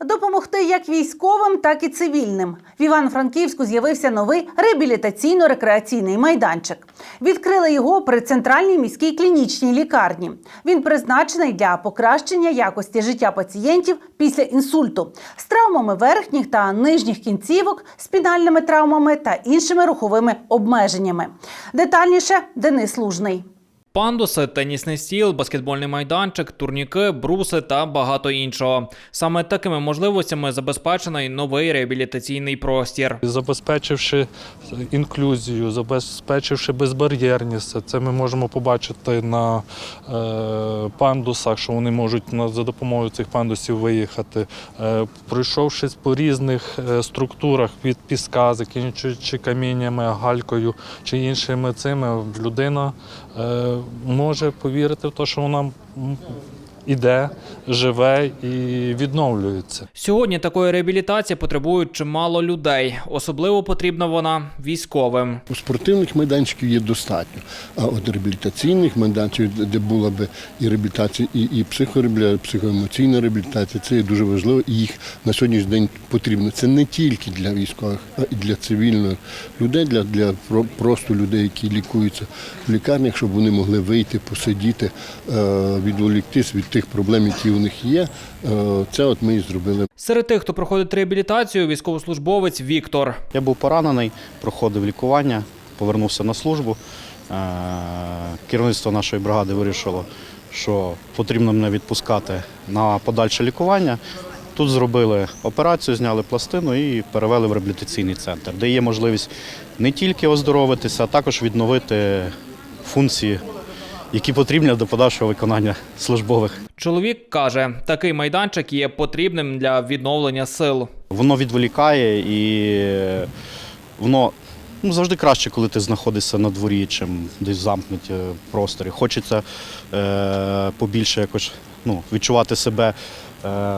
Допомогти як військовим, так і цивільним. В Івано-Франківську з'явився новий реабілітаційно-рекреаційний майданчик. Відкрили його при центральній міській клінічній лікарні. Він призначений для покращення якості життя пацієнтів після інсульту з травмами верхніх та нижніх кінцівок, спінальними травмами та іншими руховими обмеженнями. Детальніше Денис Лужний. Пандуси, тенісний стіл, баскетбольний майданчик, турніки, бруси та багато іншого. Саме такими можливостями забезпечений новий реабілітаційний простір. Забезпечивши інклюзію, забезпечивши безбар'єрність, це ми можемо побачити на е, пандусах, що вони можуть на- за допомогою цих пандусів виїхати. Е, пройшовшись по різних е, структурах від піска, закінчуючи каміннями, галькою чи іншими цими, людина е, може повірити в те, що вона іде, живе і відновлюється. Сьогодні такої реабілітації потребують чимало людей. Особливо потрібна вона військовим. У спортивних майданчиків є достатньо. А от реабілітаційних майданчиків, де була би і реабілітація, і, і психореабілітація, психоемоційна реабілітація, це є дуже важливо, і їх на сьогоднішній день потрібно. Це не тільки для військових, а і для цивільних людей, для, для про- просто людей, які лікуються в лікарнях, щоб вони могли вийти, посидіти, е, відволіктись від тих проблем, які у них є. Е, Це от ми і зробили. Серед тих, хто проходить реабілітацію, військовослужбовець Віктор. Я був поранений, проходив лікування, повернувся на службу. Е, Керівництво нашої бригади вирішило, що потрібно мене відпускати на подальше лікування. Тут зробили операцію, зняли пластину і перевели в реабілітаційний центр, де є можливість не тільки оздоровитися, а також відновити функції, які потрібні до подальшого виконання службових. Чоловік каже, такий майданчик є потрібним для відновлення сил. Воно відволікає і е, воно ну, завжди краще, коли ти знаходишся на дворі, чим десь в замкнутій просторі. Хочеться е, побільше якось ну, відчувати себе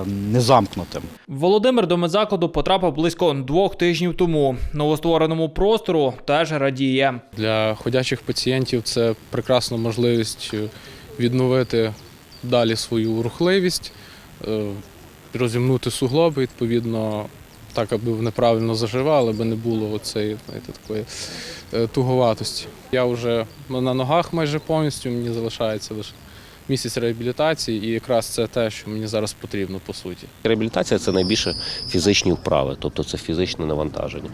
незамкнутим. Володимир до медзакладу потрапив близько двох тижнів тому. Новоствореному простору теж радіє. Для ходячих пацієнтів це прекрасна можливість е, відновити далі свою рухливість, е, розімнути суглоби, відповідно, так, аби вони правильно заживали, аби не було оцеї, знаєте, такої е, туговатості. Я вже на ногах майже повністю, мені залишається лише місяць реабілітації, і якраз це те, що мені зараз потрібно по суті. Реабілітація це найбільше фізичні вправи, тобто це фізичне навантаження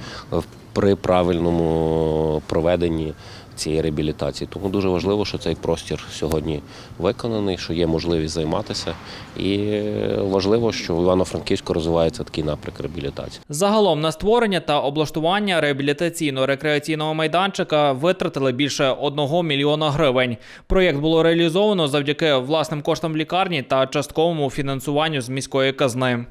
при правильному проведенні цієї реабілітації. Тому дуже важливо, що цей простір сьогодні виконаний, що є можливість займатися, і важливо, що в Івано-Франківську розвивається такий напрямок реабілітації. Загалом на створення та облаштування реабілітаційно-рекреаційного майданчика витратили більше 1 мільйона гривень. Проєкт було реалізовано завдяки власним коштам лікарні та частковому фінансуванню з міської казни.